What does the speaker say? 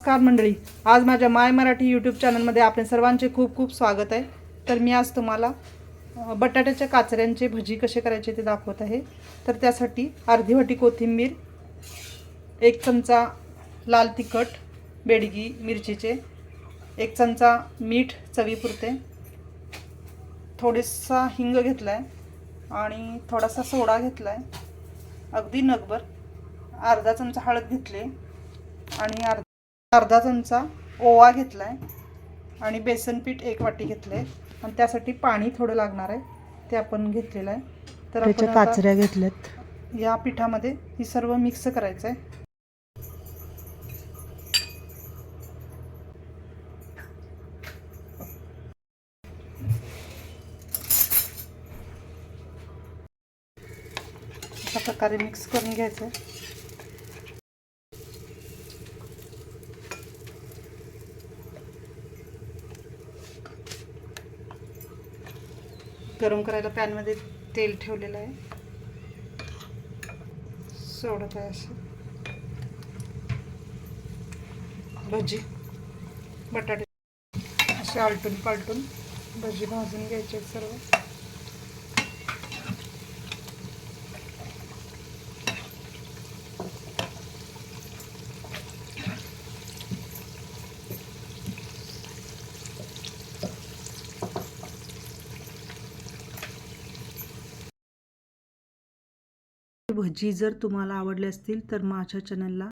नमस्कार मंडळी. आज माझ्या माय मराठी यूट्यूब चॅनलमध्ये आपले सर्वांचे खूप खूप स्वागत आहे. तर मी आज तुम्हाला बटाट्याच्या काचऱ्यांचे भजी कसे करायचे ते दाखवत आहे. तर त्यासाठी अर्धी वाटी कोथिंबीर एक चमचा लाल तिखट बेडगी मिरचीचे एक चमचा मीठ चवीपुरते थोडेसा हिंग घेतला आहे आणि थोडासा सोडा घेतला आहे अगदी नगभर अर्धा चमचा हळद घेतली आणि अर्धा अर्धा चमचा ओवा घेतला आहे आणि बेसन पीठ एक वाटी घेतलं आहे आणि त्यासाठी पाणी थोडं लागणार आहे. ते आपण घेतलेलं आहे. तर आपण काचऱ्या घेतल्यात. या पिठामध्ये ही सर्व मिक्स करायचं आहे अशा प्रकारे मिक्स करून घ्यायचं आहे गरम करायला पॅनमध्ये तेल ठेवलेलं आहे. सोडत आहे असं. भजी बटाटे. असे आलटून पालटून भजी भाजून घ्यायचे आहेत सर्व. भजी जर तुम्हाला आवडले असतील तर माझ्या चॅनलला